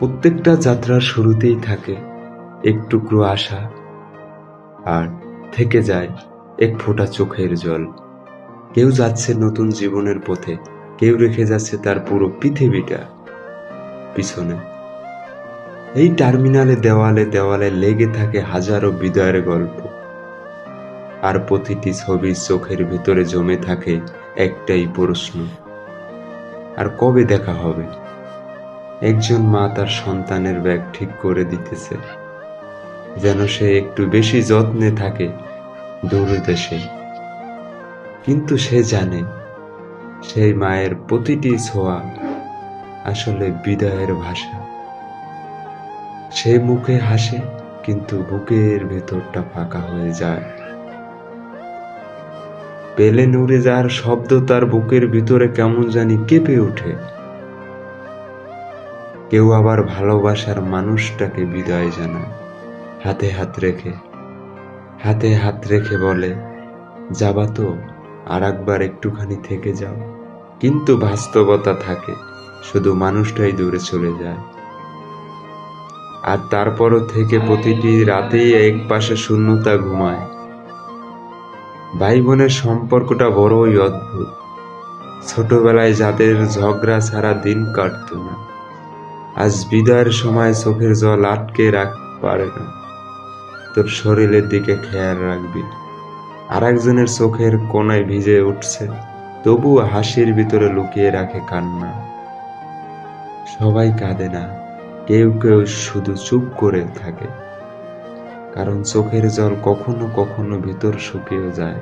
প্রত্যেকটা যাত্রার শুরুতেই থাকে এক টুকরো আশা আর থেকে যায় এক ফোঁটা চোখের জল। কেউ যাচ্ছে নতুন জীবনের পথে, কেউ রেখে যাচ্ছে তার পুরো পৃথিবীটা পিছনে। এই টার্মিনালে, দেওয়ালে দেওয়ালে লেগে থাকে হাজারো বিদয়ের গল্প। আর প্রতিটি ছবির চোখের ভিতরে জমে থাকে একটাই প্রশ্ন, আর কবে দেখা হবে? একজন মা তার সন্তানের ব্যাগ ঠিক করে দিতেছে, যেন সে একটু বেশি যত্নে থাকে দূর দেশে কিন্তু সে জানে, সেই মায়ের প্রতিটি ছোঁয়া আসলে বিদায়ের ভাষা। সে মুখে হাসে, কিন্তু বুকের ভেতরটা ফাঁকা হয়ে যায়। পেলে উড়ে যাওয়ার শব্দ তার বুকের ভিতরে কেমন জানি কেঁপে ওঠে। কেউ আবার ভালোবাসার মানুষটাকে বিদায় জানায়। হাতে হাত রেখে, হাতে হাত রেখে বলে, যাবা তো, আর একবার একটুখানি থেকে যাও। কিন্তু বাস্তবতা থাকে, শুধু মানুষটাই দূরে চলে যায়। আর তারপরও থেকে প্রতিটি রাতেই এক পাশে শূন্যতা ঘুমায়। ভাই বোনের সম্পর্কটা বড়ই অদ্ভুত। ছোটবেলায় যাদের ঝগড়া ছাড়া দিন কাটতো না। আজ বিদায়ের সময় চোখের জল আটকে রাখ পারে না। তোর শরীরের দিকে খেয়াল রাখবি। আর একজনের চোখের কোনায় ভিজে উঠছে। তবু হাসির ভিতরে লুকিয়ে রাখে কান্না। সবাই কাঁদে না। কেউ কেউ শুধু চুপ করে থাকে। কারণ চোখের জল কখনো কখনো ভিতর শুকিয়ে যায়।